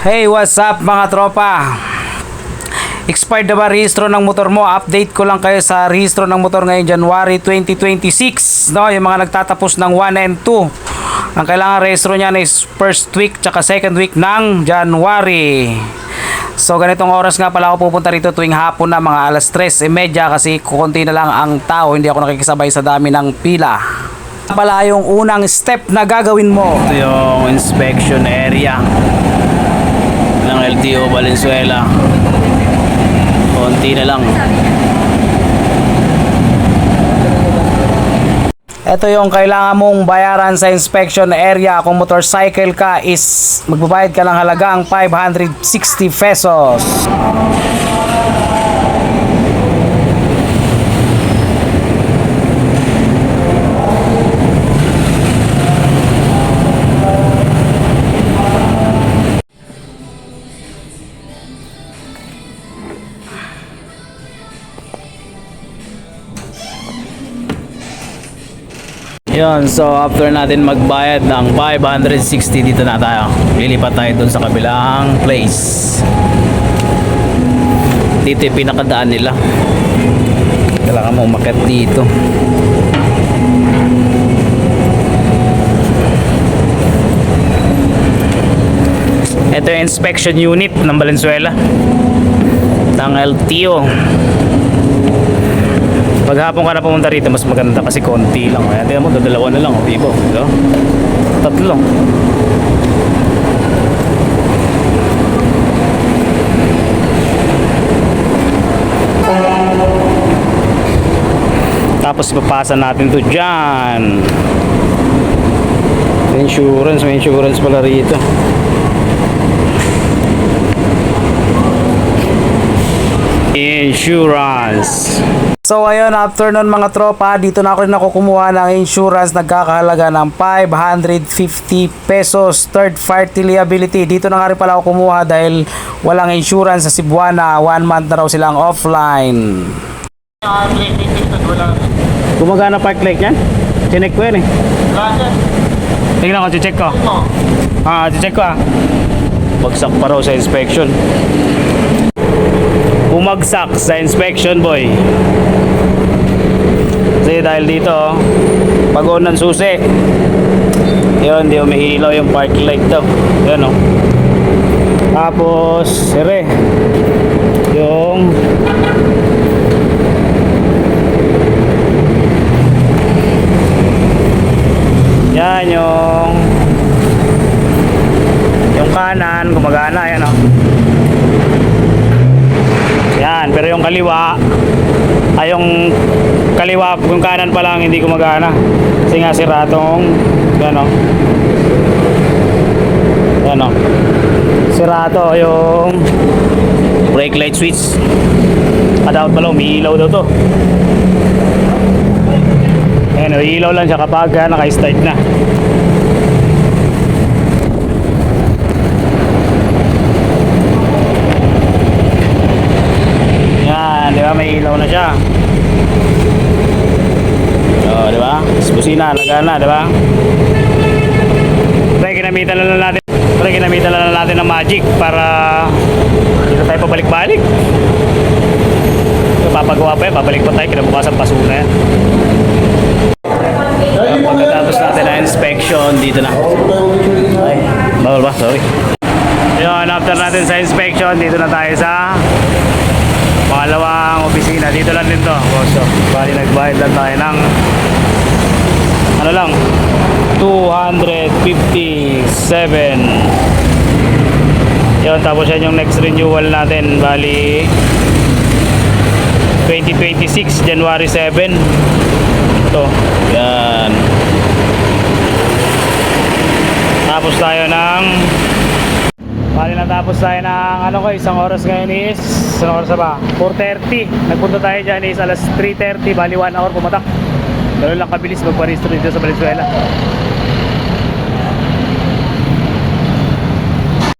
Hey, what's up mga tropa? Expired na ba rehistro ng motor mo? Update ko lang kayo sa rehistro ng motor ngayong January 2026. No, yung mga nagtatapos ng 1 and 2. Ang kailangan rehistro niyan is first week tsaka second week ng January. So ganitong oras nga pala ako pupunta rito tuwing hapon na mga alas 3.30 kasi kukunti na lang ang tao. Hindi ako nakikisabay sa dami ng pila. Pala yung unang step na gagawin mo. Ito yung inspection area LTO Valenzuela. Konti na lang. Ito yung kailangan mong bayaran sa inspection area. Kung motorcycle ka is magbabayad ka ng halagang 560 pesos. Yun, so after natin magbayad ng 560 dito na tayo. Lilipat tayo dun sa kabilang place. Dito yung pinakadaan nila. Kailangan mo umakyat dito. Ito yung inspection unit ng Valenzuela. Ng LTO. Pag hapon ka na pumunta rito, mas maganda kasi konti lang. Kaya tingnan mo, dalawa na lang. O, ibo. Diba? Tatlo. Tapos ipapasa natin to dyan. Insurance, may insurance pala rito. Insurance. So ayun, after nun mga tropa, dito na ako rin ako kumuha ng insurance nagkakahalaga ng 550 pesos third party liability. Dito na nga rin pala ako kumuha dahil walang insurance sa Cebuana. One month na raw silang offline. Gumagana park light yan? Chinek ko yan eh. Tingnan ko, check ko. Ah, check ko ah. Bagsak pa raw sa inspection. Bumagsak sa inspection boy. Kasi dahil dito, pag ng susi, yun, di umihilaw yung park light daw. Yan oh. Tapos, sire, yung yan yung yung kanan gumagana yan oh. Yan, pero yung kaliwa ay yung kaliwa, yung kanan pa lang hindi gumagana. Kasi nga sira tong ano. Ano. Sira to yung brake light switch. Kadaot pala umiilaw daw to. Ayan, umiilaw lang siya kapag ah, naka-start na. May ilaw na siya. Oo, di ba? Busina, nagana, di ba? Pre, ginamitan na lang natin. Pre, ginamitan na lang natin ng magic para dito tayo pabalik-balik. Papagawa pa yan, babalik pa tayo, kinabukasan paso na yan. Pagkatapos natin na inspection, dito na. Ay, bawal ba? Sorry. Yun, after natin sa inspection, dito na tayo sa pangalawang opisina. Dito lang din to. So, bali nagbayad lang tayo ng ano lang 257 yun tapos yan yung next renewal natin. Bali 2026 January 7 ito. Yan. Tapos tayo ng Bali natapos tayo ng ano ko, isang oras ngayon is, isang oras ba? 4.30. Nagpunta tayo dyan is alas 3.30, bali 1 hour pumatak. Ganun lang kabilis magparehistro dito sa Valenzuela.